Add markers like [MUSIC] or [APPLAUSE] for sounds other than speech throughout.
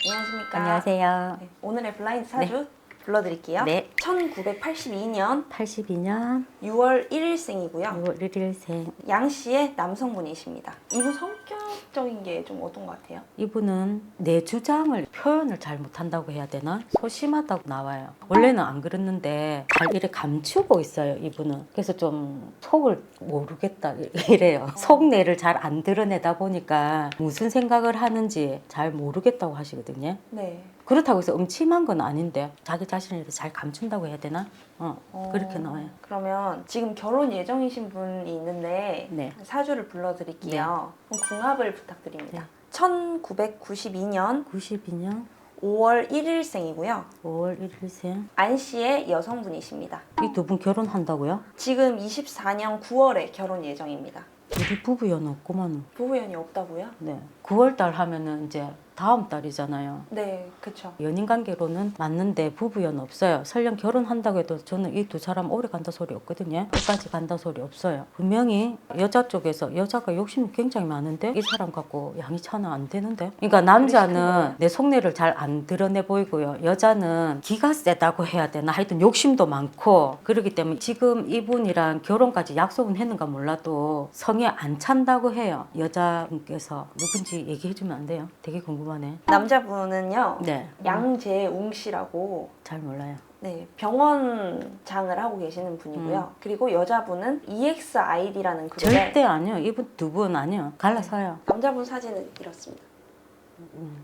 안녕하십니까? 안녕하세요. 네, 오늘의 블라인드 사주 불러드릴게요. 네. 1982년 82년 6월 1일생이고요. 6월 1일생. 양씨의 남성분이십니다. 이분 성격 적인 게 좀 어떤 것 같아요? 이분은 내 주장을 표현을 잘 못한다고 해야 되나? 소심하다고 나와요. 원래는 안 그랬는데 잘 이래 감추고 있어요, 이분은. 그래서 좀 속을 모르겠다 이래요. [LAUGHS] 속내를 잘 안 드러내다 보니까 무슨 생각을 하는지 잘 모르겠다고 하시거든요. 네. 그렇다고 해서 음침한 건 아닌데 자기 자신을 잘 감춘다고 해야 되나? 어, 어, 그렇게 나와요. 그러면 지금 결혼 예정이신 분이 있는데 네. 사주를 불러드릴게요. 그럼 궁합을 부탁드립니다. 네. 1992년 92년 5월 1일생이고요. 5월 1일생. 안 씨의 여성분이십니다. 이 두 분 결혼한다고요? 지금 24년 9월에 결혼 예정입니다. 우리 부부연 없구만. 부부연이 없다고요? 네. 9월 달 하면은 이제 다음 달이잖아요. 네, 그쵸. 연인 관계로는 맞는데 부부연 없어요. 설령 결혼한다고 해도 저는 이 두 사람 오래 간다 소리 없거든요. 끝까지 간다 소리 없어요. 분명히 여자 쪽에서 여자가 욕심이 굉장히 많은데 이 사람 갖고 양이 차는 안 되는데. 그러니까 남자는 내 속내를 잘 안 드러내 보이고요. 여자는 기가 세다고 해야 되나 하여튼 욕심도 많고 그렇기 때문에 지금 이분이랑 결혼까지 약속은 했는가 몰라도 성에 안 찬다고 해요. 여자분께서 누군지 얘기해 주면 안 돼요? 되게 궁금 하네. 남자분은요, 네. 양재웅 씨라고 잘 몰라요. 네, 병원장을 하고 계시는 분이고요. 그리고 여자분은 EXID라는 그룹의 절대 아니요. 이분 두 분 아니요. 갈라서요. 남자분 사진은 이렇습니다. 음,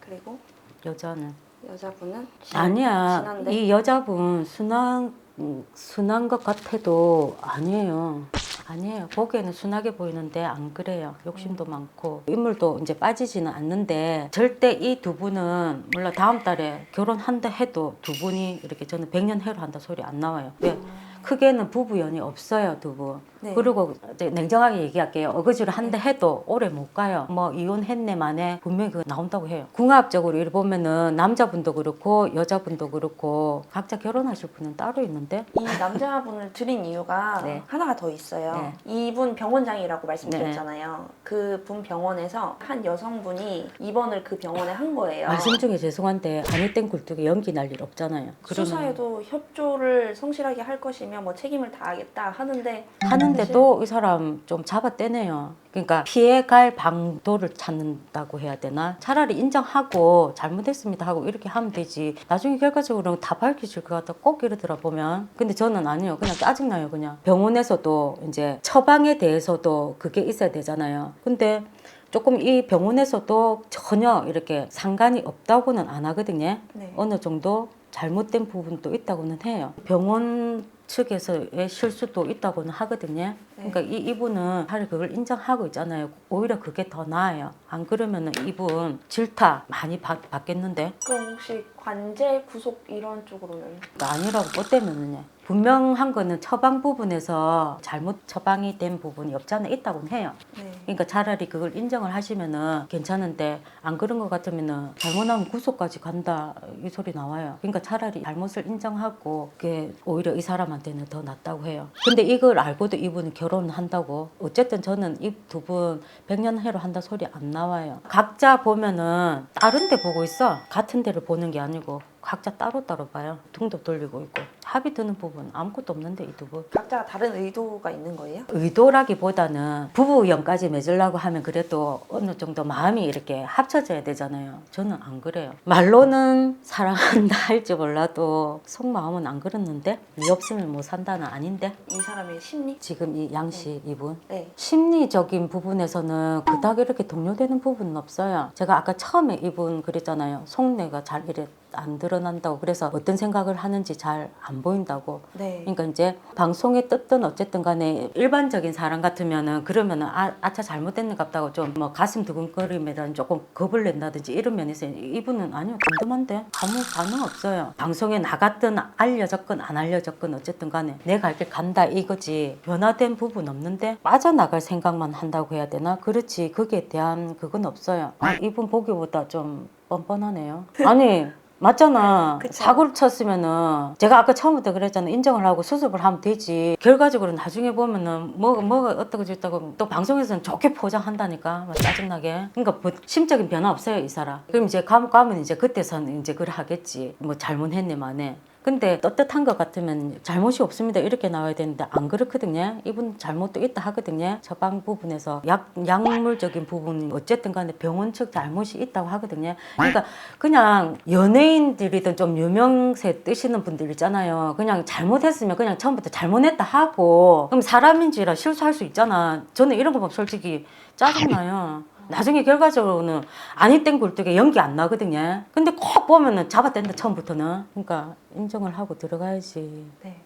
그리고 여자는 여자분은 진- 아니야. 진한데 이 여자분 순한 음, 순한 것 같아도 아니에요. 아니에요. 보기에는 순하게 보이는데 안 그래요. 욕심도 많고 인물도 이제 빠지지는 않는데 절대 이 두 분은 물론 다음 달에 결혼한다 해도 두 분이 이렇게 저는 백년 해로 한다 소리 안 나와요. 왜? 크게는 부부 연이 없어요 두 분. 네. 그리고 이제 냉정하게 얘기할게요. 어거지로 한다 해도 오래 못 가요. 뭐 이혼했네 만에 분명히 그거 나온다고 해요. 궁합적으로 이렇게 보면은 남자분도 그렇고 여자분도 그렇고 각자 결혼하실 분은 따로 있는데 이 남자분을 드린 이유가 [LAUGHS] 네. 하나가 더 있어요. 이분 병원장이라고 말씀드렸잖아요. 그분 병원에서 한 여성분이 입원을 그 병원에 한 거예요. 말씀 중에 죄송한데 아니 땡 굴뚝에 연기 날 일 없잖아요. 그러면 수사에도 협조를 성실하게 할 것이며 뭐 책임을 다하겠다 하는데 하는 데도 이 사람 좀 잡아떼네요. 그러니까 피해갈 방도를 찾는다고 해야 되나? 차라리 인정하고 잘못했습니다 하고 이렇게 하면 되지. 나중에 결과적으로는 다 밝혀질 것 같다. 꼭 이러더라 보면. 근데 저는 아니요. 그냥 짜증나요. 그냥 병원에서도 이제 처방에 대해서도 그게 있어야 되잖아요. 근데 조금 이 병원에서도 전혀 이렇게 상관이 없다고는 안 하거든요. 네. 어느 정도 잘못된 부분도 있다고는 해요. 병원 측에서 의 실수도 있다고는 하거든요. 그러니까 이 이분은 차라리 그걸 인정하고 있잖아요. 오히려 그게 더 나아요. 안 그러면은 이분 질타 많이 받, 받겠는데 그럼 혹시 관제 구속 이런 쪽으로는 아니라고 뭐 때문에 분명한 거는 처방 부분에서 잘못 처방이 된 부분이 없잖아요. 있다고는 해요. 네. 그러니까 차라리 그걸 인정을 하시면은 괜찮은데 안 그런 것 같으면은 잘못하면 구속까지 간다 이 소리 나와요. 그러니까 차라리 잘못을 인정하고 그게 오히려 이 사람한테 는 더 낫다고 해요. 근데 이걸 알고도 이분은 결혼을 한다고 어쨌든 저는 이 두 분 백년 해로 한다 소리 안 나와요. 각자 보면은 다른 데 보고 있어. 같은 데를 보는 게 아니고 각자 따로따로 봐요. 등도 돌리고 있고 합의 드는 부분 아무것도 없는데 이 두 분. 각자 다른 의도가 있는 거예요? 의도라기보다는 부부 연까지 맺으려고 하면 그래도 어느 정도 마음이 이렇게 합쳐져야 되잖아요. 저는 안 그래요. 말로는 사랑한다 [LAUGHS] 할지 몰라도 속마음은 안 그렇는데 이 없으면 못 산다는 아닌데 이 사람의 심리? 지금 이 양씨 이분 네. 심리적인 부분에서는 그닥 이렇게 동요되는 부분은 없어요. 제가 아까 처음에 이분 그랬잖아요. 속내가 잘 이래 안 드러난다고 그래서 어떤 생각을 하는지 잘 안 보인다고. 네. 그러니까 이제 방송에 떴든 어쨌든 간에 일반적인 사람 같으면은 그러면은 아, 아차 잘못됐는 같다고 좀 뭐 가슴 두근거림에다 조금 겁을 낸다든지 이런 있어요. 이분은 아니요 덤덤한데 아무 반응 없어요. 방송에 나갔든 알려졌건 안 알려졌건 어쨌든 간에 내갈길 간다 이거지 변화된 부분 없는데 빠져나갈 생각만 한다고 해야 되나? 그렇지 그게 대한 그건 없어요. 아, 이분 보기보다 좀 뻔뻔하네요. 아니 맞잖아. 사고를 쳤으면은 제가 아까 처음부터 그랬잖아. 인정을 하고 수습을 하면 되지. 결과적으로 나중에 보면은 뭐가 뭐가 어떻고 저쩌고 또 방송에서는 좋게 포장한다니까. 막 짜증나게. 그러니까 뭐 심적인 변화 없어요 이 사람. 그럼 이제 감옥 가면 이제 그때서는 이제 그래 하겠지. 뭐 잘못했네 만에. 근데 떳떳한 것 같으면 잘못이 없습니다. 이렇게 나와야 되는데 안 그렇거든요. 이분 잘못도 있다 하거든요. 처방 부분에서 약 약물적인 부분 어쨌든 간에 병원 측 잘못이 있다고 하거든요. 그러니까 그냥 연예인들이든 좀 유명세 뜨시는 분들 있잖아요. 그냥 잘못했으면 그냥 처음부터 잘못했다 하고 그럼 사람인지라 실수할 수 있잖아. 저는 이런 거 보면 솔직히 짜증나요 나중에 결과적으로는 아니 땡 굴뚝에 연기 안 나거든요. 근데 꼭 보면은 잡아댄다 처음부터는. 그러니까 인정을 하고 들어가야지. 네.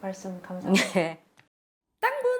말씀 감사합니다. 네. 땅분